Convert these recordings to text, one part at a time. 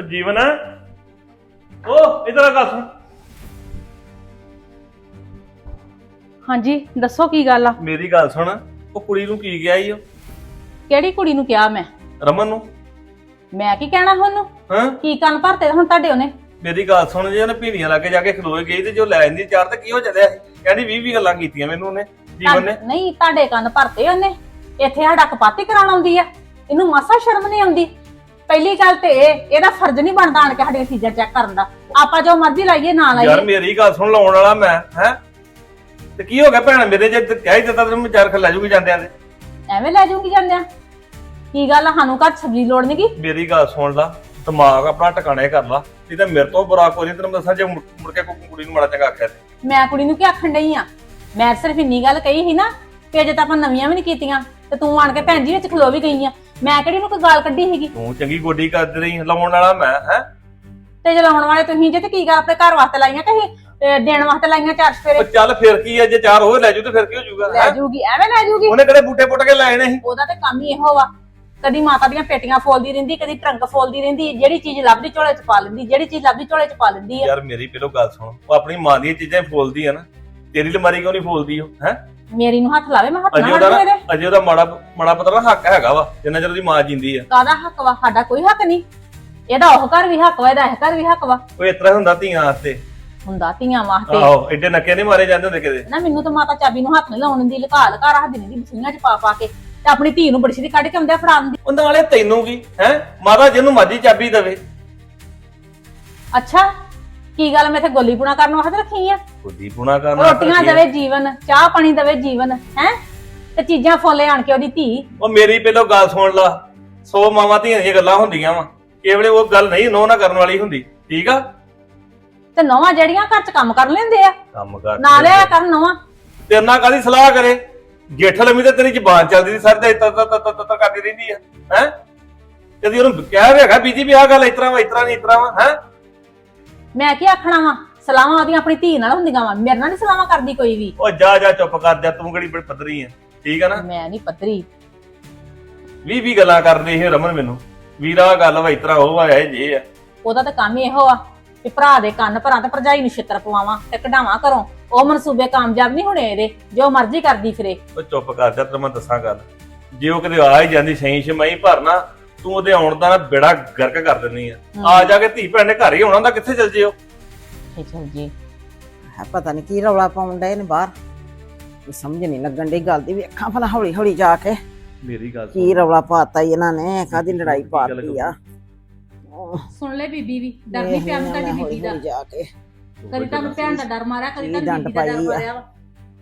ਉਹ ਜੀਵਨ ਉਹ ਇਧਰ ਆ ਗੱਲ ਸੁਣ। ਹਾਂਜੀ ਦੱਸੋ ਕੀ ਗੱਲ ਆ? ਮੇਰੀ ਗੱਲ ਸੁਣ ਉਹ ਕੁੜੀ ਨੂੰ ਕੀ ਗਿਆ ਈ ਉਹ ਕਿਹੜੀ ਕੁੜੀ ਨੂੰ ਕਿਹਾ ਮੈਂ? ਰਮਨ ਨੂੰ। ਮੈਂ ਕੀ ਕਹਿਣਾ ਉਹਨੂੰ? ਹਾਂ। ਕੀ ਕੰਨ ਭਰਤੇ ਹੁਣ ਤੁਹਾਡੇ ਉਹਨੇ? ਮੇਰੀ ਗੱਲ ਸੁਣ ਜੇ ਉਹਨੇ ਪੀਣੀਆਂ ਲਾ ਕੇ ਜਾ ਕੇ ਖਲੋਏ ਗਈ ਤੇ ਜੋ ਲੈ ਜਾਂਦੀ ਚਾਰ ਤੇ ਕੀ ਹੋ ਚੱਲਿਆ ਸੀ? ਕਹਿੰਦੀ 20 20 ਗੱਲਾਂ ਕੀਤੀਆਂ ਮੈਨੂੰ ਉਹਨੇ ਜੀਵਨ ਨੇ। ਨਹੀਂ ਤੁਹਾਡੇ ਕੰਨ ਭਰਤੇ ਉਹਨੇ? ਇੱਥੇ ਸਾਡਾ ਕਪਾਤੀ ਕਰਾਉਣ ਆਉਂਦੀ ਆ। ਇਹਨੂੰ ਮਾਸਾ ਸ਼ਰਮ ਨਹੀਂ ਆਉਂਦੀ? ਪਹਿਲੀ ਗੱਲ ਤੇ ਇਹ ਇਹਦਾ ਫਰਜ਼ ਨਹੀਂ ਬਣਦਾ ਆਣ ਕੇ ਸਾਡੀਆਂ ਚੀਜ਼ਾਂ ਚੈੱਕ ਕਰਨ ਦਾ। ਆਪਾਂ ਜੋ ਮਰਜ਼ੀ ਲਾਈਏ ਨਾ ਯਾਰ ਲਾਈਏ ਮੇਰੀ ਗੱਲ ਸੁਣ ਲਾਉਣ ਵਾਲਾ ਮੈਂ ਹੈ? ਤੇ ਕੀ ਹੋ ਗਿਆ ਭੈਣ ਮੇਰੇ ਜੇ ਤੇ ਕਹਿ ਹੀ ਦਿੱਤਾ ਤੈਨੂੰ ਮੈਂ ਚਾਰ ਖਾ ਲੈ ਜੂਗੀ ਜਾਂਦਿਆਂ ਦੇ। ਐਵੇਂ ਲੈ ਜਾਊਂਗੀ ਜਾਂਦਿਆਂ? ਕੀ ਗੱਲ ਆ, ਸਾਨੂੰ ਘਰ ਸਬਜ਼ੀ ਲੋੜ ਨਹੀਂਗੀ ਮੇਰੀ ਗੱਲ ਸੁਣ ਲਾ ਦਿਮਾਗ ਆਪਣਾ ਟਿਕਾਣੇ ਕਰ ਲਾ। ਨਹੀਂ ਤਾਂ ਮੇਰੇ ਤੋਂ ਬੁਰਾ ਕੋਈ ਨਹੀਂ ਤੈਨੂੰ ਦੱਸਾਂ ਜੇ ਮੁੜ ਮੁੜ ਕੇ ਕੋਈ ਕੁੜੀ ਨੂੰ ਮਾੜਾ ਚੰਗਾ ਆਖਿਆ ਤੇ। ਮੈਂ ਕੁੜੀ ਨੂੰ ਕੀ ਆਖਣ ਡਈ ਆ? ਮੈਂ ਸਿਰਫ ਇੰਨੀ ਗੱਲ ਕਹੀ ਸੀ ਨਾ ਕਿ ਅਜੇ ਤਾਂ ਆਪਾਂ ਨਵੀਆਂ ਵੀ ਨਹੀਂ ਕੀਤੀਆਂ ਤੇ ਤੂੰ ਆਣ ਕੇ ਭੈਣ ਜੀ ਵਿੱਚ ਖਲੋ ਵੀ ਗਈ ਆ। ਮੈਂ ਕਿਹੜੀ ਨੂੰ ਕੋਈ ਗਾਲ ਕੱਢੀ ਸੀਗੀ? ਤੂੰ ਚੰਗੀ ਗੋਡੀ ਕਰਦੀ ਰਹੀ ਲਾਉਣ ਵਾਲਾ ਮੈਂ ਹੈ? ਤੇ ਜਲਾਉਣ ਵਾਲੇ ਤੁਸੀਂ ਜੇ ਤੇ ਕੀ ਗੱਲ ਆਪਣੇ ਘਰ ਵਾਸਤੇ ਲਾਈਆਂ ਕਿ ਅਸੀਂ, ਅਹ, ਦੇਣ ਵਾਸਤੇ ਲਾਈਆਂ ਚਾਰ ਉਹ ਚੱਲ ਫਿਰ ਕੀ ਹੈ ਜੇ ਚਾਰ ਹੋਰ ਲੈ ਜੂ ਤੇ ਫਿਰ ਕੀ ਹੋ ਜਾਊਗਾ ਲੈ ਹੈਂ? ਜੂਗੀ ਐਵੇਂ ਲੈ ਜੂਗੀ। ਉਹਨੇ ਕਿਹੜੇ ਬੂਟੇ ਪੁੱਟ ਕੇ ਨੇ ਸੀ ਉਹਦਾ ਤੇ ਕੰਮ ਹੀ ਇਹੋ ਵਾ। ਕਦੀ ਮਾਤਾ ਦੀਆਂ ਪੇਟੀਆਂ ਫੋਲਦੀ ਰਹਿੰਦੀ ਕਦੀ ਟਰੰਕ ਫੋਲਦੀ ਰਹਿੰਦੀ ਜਿਹੜੀ ਚੀਜ਼ ਲੱਭਦੀ ਝੋਲੇ 'ਚ ਪਾ ਲੈਂਦੀ ਜਿਹੜੀ ਚੀਜ਼ ਲੱਭਦੀ ਝੋਲੇ 'ਚ ਪਾ ਲੈਂਦੀ ਆ। ਯਾਰ ਮੇਰੀ ਪਹਿਲੋਂ ਗੱਲ ਸੁਣ ਉਹ ਆਪਣੀ ਮਾਂ ਦੀਆਂ ਚੀਜ਼ਾਂ ਹੀ ਫੋਲਦੀ ਆ ਨਾ। ਤੇਰੀ ਲਮਾਰੀ ਕਿਉਂ ਨਹੀਂ ਫੋਲਦੀ ਉਹ ਹੈ? ਮੇਰੀ ਨੂੰ ਹੱਥ ਲਾਵੇ ਮੈਂ ਹੱਥ ਅਜੇ ਨਾ ਉਹਦਾ ਹੱਥ ਨਾ- ਅਜੇ ਉਹਦਾ ਮਾੜਾ ਮਾੜਾ ਪਤਾ ਨਾ ਹੱਕ ਹੈਗਾ ਵਾ ਜਿੰਨਾ ਚਿਰ ਉਹਦੀ ਮਾਂ ਜਿੰਦੀ ਆ। ਕਾਦਾ ਹੱਕ ਵਾ? ਸਾਡਾ ਕੋਈ ਹੱਕ ਨਹੀਂ। ਇਹਦਾ ਉਹ ਘਰ ਵੀ ਹੱਕ ਵਾ ਇਹਦਾ ਇਹ ਘਰ ਵੀ ਹੱਕ ਵਾ। ਉਹ ਇਸ ਤਰ੍ਹਾਂ ਹੁੰਦਾ ਧੀਆਂ ਵਾਸਤੇ। ਹੁੰਦਾ ਧੀਆਂ ਵਾਸਤੇ। ਆਹੋ ਐਡੇ ਨੱਕੇ ਨਹੀਂ ਮਾਰੇ ਜਾਂਦੇ ਹੁੰਦੇ ਕਿਤੇ। ਨਾ ਮੈਨੂੰ ਤਾਂ ਮਾਤਾ ਚਾਬੀ ਨੂੰ ਹੱਥ ਨਹੀਂ ਲਾਉਣ ਦੀ ਲੁਕਾ ਲੁਕਾ ਰੱਖਦੀ ਨਹੀਂ ਦੀ ਬਸੂਈਆਂ 'ਚ ਪਾ ਪਾ ਕੇ। ਤੇ ਆਪਣੀ ਧੀ ਨੂੰ ਬੜੀ ਸਿੱਧੀ ਕੱਢ ਕੇ ਆਉਂਦਾ ਫੜਾ ਦਿੰਦੀ ਉਹ ਨਾਲੇ ਤੈਨੂੰ ਕੀ ਹੈ? ਮਾਤਾ ਜਿਹਨੂੰ ਮਰਜ਼ੀ ਚਾਬੀ ਦੇਵੇ। ਅੱਛਾ ਕੀ ਗੱਲ ਮੈਂ ਇੱਥੇ ਗੋਲੀ ਪੁਣਾ ਕਰਨ ਵਾਸਤੇ ਰੱਖੀ ਆ? ਖੁੱਦੀ ਪੁਣਾ ਕਰਨਾ ਰੋਟੀਆਂ ਦੇਵੇ ਜੀਵਨ ਚਾਹ ਪਾਣੀ ਦੇਵੇ ਜੀਵਨ ਹੈ? ਤੇ ਚੀਜ਼ਾਂ ਫੋਲੇ ਆਣ ਕੇ ਉਹਦੀ ਧੀ। ਉਹ ਮੇਰੀ ਪਹਿਲੋਂ ਗੱਲ ਸੁਣ ਲਾ। ਸੋ ਮਾਵਾਂ ਧੀਆਂ ਦੀਆਂ ਗੱਲਾਂ ਹੁੰਦੀਆਂ ਵਾ। ਕੇਵਲੇ ਉਹ ਗੱਲ ਨਹੀਂ ਨੋ ਨਾ ਕਰਨ ਵਾਲੀ ਹੁੰਦੀ। ਠੀਕ ਆ? ਤੇ ਨੌਵਾਂ ਜਿਹੜੀਆਂ ਘਰ 'ਚ ਕੰਮ ਕਰ ਲੈਂਦੇ ਆ। ਕੰਮ ਕਰ ਨਾ ਲਿਆ ਕਰਨ ਨੌਵਾਂ ਤੇਰੇ ਨਾਲ ਕਾਦੀ ਸਲਾਹ ਕਰੇ? ਜੇਠ ਲੰਮੀ ਤੇ ਤੇਰੀ ਜ਼ਬਾਨ ਚੱਲਦੀ ਸੀ ਸਰ ਤੇ ਤ ਤ ਤ ਤ ਕਰਦੀ ਰਹਿੰਦੀ ਆ। ਹੈ? ਕਦੀ ਉਹਨੂੰ ਕਿਹਾ ਵੀ ਹੈਗਾ ਬੀਜੀ ਵੀ ਆਹ ਗੱਲ ਇਸ ਤਰ੍ਹਾਂ ਵਾ ਇਸ ਤਰ੍ਹਾਂ ਨਹੀਂ ਇਸ ਤਰ੍ਹਾਂ ਵਾ ਹੈ? ਮੈਂ ਕੀ ਆਖਣਾ ਵਾ? ਸਲਾਹਾਂ ਉਹਦੀਆਂ ਆਪਣੀ ਧੀ ਨਾਲ ਹੁੰਦੀਆਂ ਵਾ। ਮੇਰੇ ਨਾਲ ਨਹੀਂ ਸਲਾਹਾਂ ਕਰਦੀ ਕੋਈ ਵੀ। ਉਹ ਜਾ ਜਾ ਚੁੱਪ ਕਰ ਜਾ ਤੂੰ ਕਿਹੜੀ ਬੜੀ ਪੱਧਰੀ ਆ ਠੀਕ ਆ ਨਾ? ਮੈਂ ਨਹੀਂ ਪੱਧਰੀ। ਵੀਹ ਵੀਹ ਗੱਲਾਂ ਕਰਦੀ ਇਹ ਰਮਨ ਮੈਨੂੰ। ਵੀਰਾ ਗੱਲ ਵਾ ਇਸ ਤਰ੍ਹਾਂ ਉਹ ਆ ਇਹ ਜੇ ਆ। ਉਹਦਾ ਤਾਂ ਕੰਮ ਹੀ ਇਹੋ ਆ ਵੀ ਭਰਾ ਦੇ ਕੰਨ ਭਰਾਂ ਤੇ ਭਰਜਾਈ ਨੂੰ ਛਿੱਤਰ ਪਵਾਵਾਂ ਤੇ ਕਢਾਵਾਂ ਘਰੋਂ। ਉਹ ਮਨਸੂਬੇ ਕਾਮਯਾਬ ਨਹੀਂ ਹੋਣੇ ਇਹਦੇ ਜੋ ਮਰਜ਼ੀ ਕਰਦੀ ਫਿਰੇ। ਉਹ ਚੁੱਪ ਕਰ ਜਾ ਤੈਨੂੰ ਮੈਂ ਦੱਸਾਂ ਗੱਲ। ਜੇ ਉਹ ਕਿਤੇ ਆ ਹੀ ਜਾਂਦੀ ਸਹੀ ਸ਼ਮਈ ਭਰਨਾ ਤੂੰ ਉਹਦੇ ਆਉਣ ਦਾ ਨਾ ਬੇੜਾ ਗਰਕ ਕਰ ਦਿੰਦੀ ਆ। ਆ ਜਾ ਕੇ ਧੀ ਭੈਣ ਨੇ ਘਰ ਹੀ ਆਉਣਾ ਹੁੰਦਾ ਕਿੱਥੇ ਚਲ ਜਿਓ? ਚਲ ਜੀ? ਹੈ ਪਤਾ ਨਹੀਂ ਕੀ ਰੌਲਾ ਪਾਉਣ ਡਏ ਨੇ ਬਾਹਰ। ਕੋਈ ਸਮਝ ਨਹੀਂ ਲੱਗਣ ਦੀ ਗੱਲ ਦੀ ਵੇਖਾਂ ਭਲਾ ਹੌਲੀ ਹੌਲੀ ਜਾ ਕੇ ਮੇਰੀ ਗੱਲ ਕੀ ਰੌਲਾ ਪਾਤਾ ਈ ਇਹਨਾਂ ਨੇ ਕਾਦੀ ਲੜਾਈ ਪਾਤੀ ਆ। ਸੁਣ ਲੈ ਬੀਬੀ ਵੀ ਡਰਦੀ ਪਿਆ ਨੂੰ ਤੁਹਾਡੀ ਬੀਬੀ ਦਾ। ਜਾ ਕੇ। ਕਦੀ ਤੁਹਾਨੂੰ ਭੈਣ ਦਾ ਡਰ ਮਾਰਿਆ ਕਦੀ ਤੁਹਾਨੂੰ ਡੰਡ ਬੀਬੀ ਦਾ ਡਰ ਪਾਈ ਆ। ਮਾਰਿਆ ਵਾ।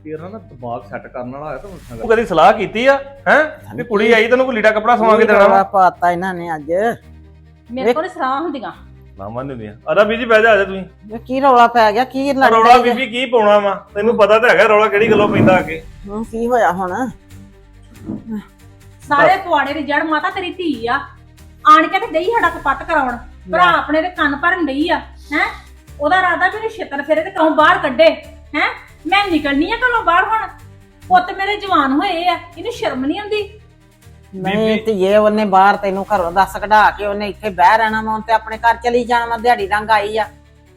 ਤੇਰਾ ਨਾ ਦਿਮਾਗ ਸੈੱਟ ਕਰਨ ਵਾਲਾ ਹੋਇਆ ਤਾਂ ਤੂੰ ਕਦੀ ਸਲਾਹ ਕੀਤੀ ਆ? ਹੈ? ਵੀ ਕੁੜੀ ਆਈ ਤੈਨੂੰ ਕੋਈ ਲੀੜਾ ਕੱਪੜਾ ਸਵਾ ਕੇ ਦੇਣਾ ਰੌਲਾ ਵਾ ਪਾਤਾ ਇਹਨਾਂ ਨੇ ਅੱਜ। ਮੇਰੇ ਕੋਲ ਸਲਾਹਾਂ ਹੁੰਦੀਆਂ। ਨਾ ਮੰਨ ਨਹੀਂ ਅਰਾ ਬੀਜੀ ਬਹਿ ਜਾ ਆ ਜਾ ਤੁਸੀਂ। ਇਹ ਕੀ ਰੌਲਾ ਪੈ ਗਿਆ ਕੀ ਲੜ ਰੌਲਾ ਬੀਬੀ ਕੀ ਪਾਉਣਾ ਵਾ? ਤੈਨੂੰ ਪਤਾ ਤਾਂ ਹੈਗਾ ਰੌਲਾ ਕਿਹੜੀ ਗੱਲੋਂ ਪੈਂਦਾ ਅੱਗੇ। ਹੁਣ ਕੀ ਹੋਇਆ ਹੁਣ? ਸਾਰੇ ਪੁਆੜੇ ਦੀ ਜੜ ਮਾਤਾ ਤੇਰੀ ਧੀ ਆ। ਆਣ ਕੇ ਤੇ ਦਈ ਸਾਡਾ ਕਪੱਤ ਕਰਾਉਣ। ਭਰਾ ਆਪਣੇ ਦੇ ਕੰਨ ਭਰਨ ਡਈ ਆ ਹੈ? ਉਹਦਾ ਇਰਾਦਾ ਵੀ ਉਹਨੂੰ ਛੇਤਰ ਫੇਰੇ ਤੇ ਘਰੋਂ ਬਾਹਰ ਕੱਢੇ ਹੈ? ਮੈਂ ਨਿਕਲਣੀ ਆ ਘਰੋਂ ਬਾਹਰ ਹੁਣ। ਪੁੱਤ ਮੇਰੇ ਜਵਾਨ ਹੋਏ ਆ ਇਹਨੂੰ ਸ਼ਰਮ ਨਹੀਂ ਆਉਂਦੀ। ਨਹੀਂ ਤੇ ਇਹ ਉਹਨੇ ਬਾਹਰ ਤੈਨੂੰ ਘਰੋਂ ਦੱਸ ਕਢਾ ਕੇ ਉਹਨੇ ਇੱਥੇ ਬਹਿ ਰਹਿਣਾ ਵਾ ਤੇ ਆਪਣੇ ਘਰ ਚਲੀ ਜਾਣਾ ਵਾ ਦਿਹਾੜੀ ਰੰਗ ਆਈ ਆ।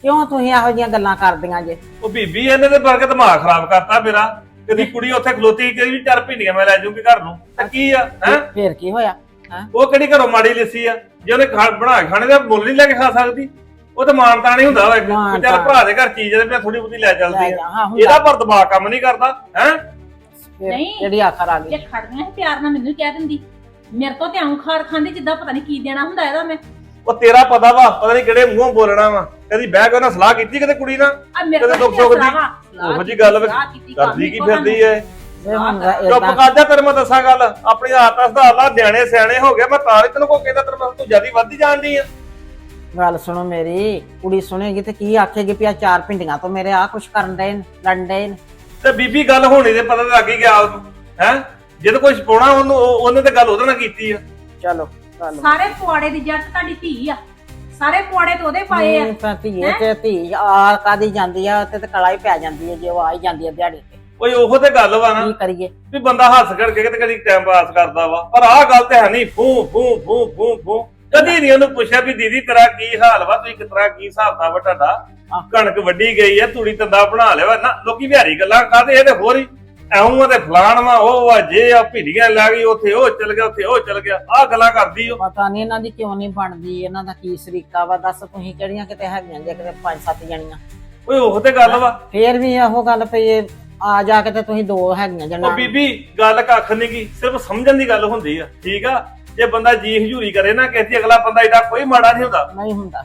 ਕਿਉਂ ਤੁਸੀਂ ਇਹੋ ਜਿਹੀਆਂ ਗੱਲਾਂ ਕਰਦੀਆਂ ਜੇ? ਉਹ ਬੀਬੀ ਇਹਨੇ ਤੇ ਬਰਕ ਦਿਮਾਗ ਖਰਾਬ ਕਰਤਾ ਮੇਰਾ। ਕਦੀ ਕੁੜੀ ਉੱਥੇ ਖਲੋਤੀ ਕਦੀ ਵੀ ਚਾਰ ਭਿੰਡੀਆਂ ਮੈਂ ਲੈ ਜਾਊਂਗੀ ਘਰ ਨੂੰ। ਤੇ ਕੀ ਆ ਹੈ? ਫੇਰ ਕੀ ਹੋਇਆ? ਹੈਂ? ਉਹ ਕਿਹੜੀ ਘਰੋਂ ਮਾੜੀ ਲਿੱਸੀ ਆ? ਜੇ ਉਹਨੇ ਖਾ ਬਣਾ ਕੇ ਖਾਣੇ ਦਾ ਮੁੱਲ ਨਹੀਂ ਲੈ ਕੇ ਖਾ ਸਕਦੀ। ਉਹ ਤਾਂ ਮਾਨਤਾ ਨਹੀਂ ਹੁੰਦਾ ਵਾ ਇੱਕ। ਮਾਣ ਵੀ ਚੱਲ। ਭਰਾ ਦੇ ਘਰ ਚੀਜ਼ ਹੈ ਤੇ ਮੈਂ ਥੋੜੀ ਬਹੁਤੀ ਲੈ ਲੈ ਚੱਲਦੀ ਆ ਹੁੰਦਾ। ਇਹਦਾ ਪਰ ਦਿਮਾਗ ਕੰਮ ਨਹੀਂ ਕਰਦਾ ਹੈ? ਫਿਰ ਨਹੀਂ। ਜਿਹੜੀ ਆਖਰ ਆ ਜੇ ਗਈ ਖੜਦੀਆਂ ਸੀ ਪਿਆਰ ਨਾਲ ਮੈਨੂੰ ਹੀ ਕਹਿ ਦਿੰਦੀ। ਮੇਰੇ ਤੋਂ ਤੇ ਆਉਂ ਖਾਰ ਖਾਂਦੀ ਜਿੱਦਾਂ ਪਤਾ ਨਹੀਂ ਕੀ ਦੇਣਾ ਹੁੰਦਾ ਇਹਦਾ ਮੈਂ। ਉਹ ਤੇਰਾ ਪਤਾ ਵਾ ਪਤਾ ਨਹੀਂ ਕਿਹੜੇ ਮੂੰਹੋਂ ਬੋਲਣਾ ਵਾ। ਕਦੀ ਬਹਿ ਕੇ ਉਹਨਾਂ ਸਲਾਹ ਕੀਤੀ ਕਿਤੇ ਕੁੜੀ ਨਾਲ? ਆ ਮੇਰੇ ਕਦੇ ਕੋਲ ਦੁੱਖ ਸੁੱਖ ਦੀ- ਸਲਾਹਾਂ, ਸਲਾਹ ਉਹੋ ਜਿਹੀ ਗੱਲ ਵਾ, ਸਲਾਹ ਕੀਤੀ, ਕੰਮ ਕਰਦੀ ਕੀ ਇੱਕੋ ਫਿਰਦੀ ਏ? ਇਹ ਹੁਣ ਚੁੱਪ ਏਦਾਂ ਕਰ ਜਾ ਤੇਰੇ ਮੈਂ ਦੱਸਾਂ ਗੱਲ। ਆਪਣੀ ਆਦਤ ਸੁਧਾਰ ਲਾ ਨਿਆਣੇ ਸਿਆਣੇ ਹੋ ਗਏ ਮੈਂ ਤਾਂ ਹੀ ਤੈਨੂੰ ਕੋ ਕਹਿੰਦਾ ਤੇਰੇ ਮੈਂ ਤੂੰ ਜਿਆਦੀ ਵੱਧਦੀ ਜਾਂਦੀ ਆ। ਗੱਲ ਸੁਣੋ ਮੇਰੀ ਕੁੜੀ ਸੁਣੇਗੀ ਤੇ ਕੀ ਆਖੇਗੀ ਵੀ ਆ ਚਾਰ ਪਿੰਡੀਆਂ ਤੋਂ ਮੇਰੇ ਆ ਕੁਛ ਕਰਨ ਦੇ ਲੜਨ ਦੇ ਤੇ ਬੀਬੀ ਗੱਲ ਹੋਣੀ ਦੇ ਪਤਾ ਲੱਗ ਹੀ ਗਿਆ ਉਹਨੂੰ ਹੈ? ਜਦ ਕੋਈ ਛਪਾਉਣਾ ਉਹਨੂੰ ਉਹ- ਉਹਨੇ ਤੇ ਗੱਲ ਉਹਦੇ ਨਾਲ ਕੀਤੀ ਆ। ਚਲੋ ਸਾਰੇ ਪੁਆੜੇ ਦੀ ਜੱਟ ਤੁਹਾਡੀ ਧੀ ਆ। ਸਾਰੇ ਪੁਆੜੇ ਤੇ ਉਹਦੇ ਪਾਏ ਆ। ਤਾਂ ਧੀਏ ਤੇ ਧੀ ਆ ਕਾਦੀ ਜਾਂਦੀ ਆ ਤੇ ਤੇ ਕਲਾ ਹੀ ਪੈ ਜਾਂਦੀ ਹੈ ਜੇ ਉਹ ਆ ਹੀ ਜਾਂਦੀ ਹੈ ਦਿਹਾੜੀ ਤੇ। ਓਏ ਉਹੋ ਤੇ ਗੱਲ ਵਾ ਨਾ ਕੀ ਕਰੀਏ? ਵੀ ਬੰਦਾ ਹੱਸ ਕਰਕੇ ਤੇ ਕਦੀ ਟਾਈਮ ਪਾਸ ਕਰਦਾ ਵਾ। ਪਰ ਆਹ ਗੱਲ ਤੇ ਹੈ ਨਹੀਂ ਫੂ ਫੂ ਫੂ ਫੂ ਫੂ। ਕਦੀ ਨਹੀਂ ਉਹਨੂੰ ਪੁੱਛਿਆ ਵੀ ਦੀਦੀ ਤੇਰਾ ਕੀ ਹਾਲ ਵਾ ਤੁਸੀਂ ਕਿਤਰਾ ਕੀ ਹਿਸਾਬ ਦਾ ਵਾ ਤੁਹਾਡਾ। ਕਣਕ ਵੱਢੀ ਗਈ ਆ ਤੂੜੀ ਤੰਦਾ ਬਣਾ ਲਿਆ ਵਾ। ਨਾ ਲੋਕੀ ਵਿਹਾਰੀ ਗੱਲਾਂ ਕਰਦੇ ਇਹ ਤੇ ਹੋਰ ਹੀ। ਐਉਂ ਆ ਤੇ ਫਲਾਣ ਵਾ ਉਹ ਵਾ ਜੇ ਆ ਭਿੜੀਆਂ ਲੱਗ ਗਈ ਉੱਥੇ ਉਹ ਚਲ ਗਿਆ ਉੱਥੇ ਉਹ ਚਲ ਗਿਆ। ਆਹ ਗੱਲਾਂ ਕਰਦੀ ਉਹ। ਪਤਾ ਨਹੀਂ ਇਹਨਾਂ ਦੀ ਕਿਉਂ ਨਹੀਂ ਬਣਦੀ ਇਹਨਾਂ ਦਾ ਕੀ ਸਰੀਕਾ ਵਾ ਦੱਸ ਤੁਸੀਂ ਕਿਹੜੀਆਂ ਕਿਤੇ ਹੈਗੀਆਂ ਜੇ ਕਿਤੇ ਪੰਜ ਸੱਤ ਜਣੀਆਂ। ਓਏ ਉਹ ਤੇ ਗੱਲ ਵਾ। ਫੇਰ ਵੀ ਇਹੋ ਗੱਲ ਪਈ ਇਹ ਆ ਜਾ ਕੇ ਤੇ ਤੁਸੀਂ ਦੋ ਹੈਗੀਆਂ ਉਹ ਜਣਾ ਬੀਬੀ ਗੱਲ ਕੱਖ ਨਹੀਂ ਕੀ ਸਿਰਫ ਸਮਝਣ ਦੀ ਗੱਲ ਹੁੰਦੀ ਆ ਠੀਕ ਆ? ਜੇ ਬੰਦਾ ਜੀ ਹਜੂਰੀ ਕਰੇ ਨਾ ਕਿਸੇ ਅਗਲਾ ਬੰਦਾ ਇਹਦਾ ਕੋਈ ਮਾੜਾ ਨਹੀਂ ਹੁੰਦਾ। ਨਹੀਂ ਹੁੰਦਾ।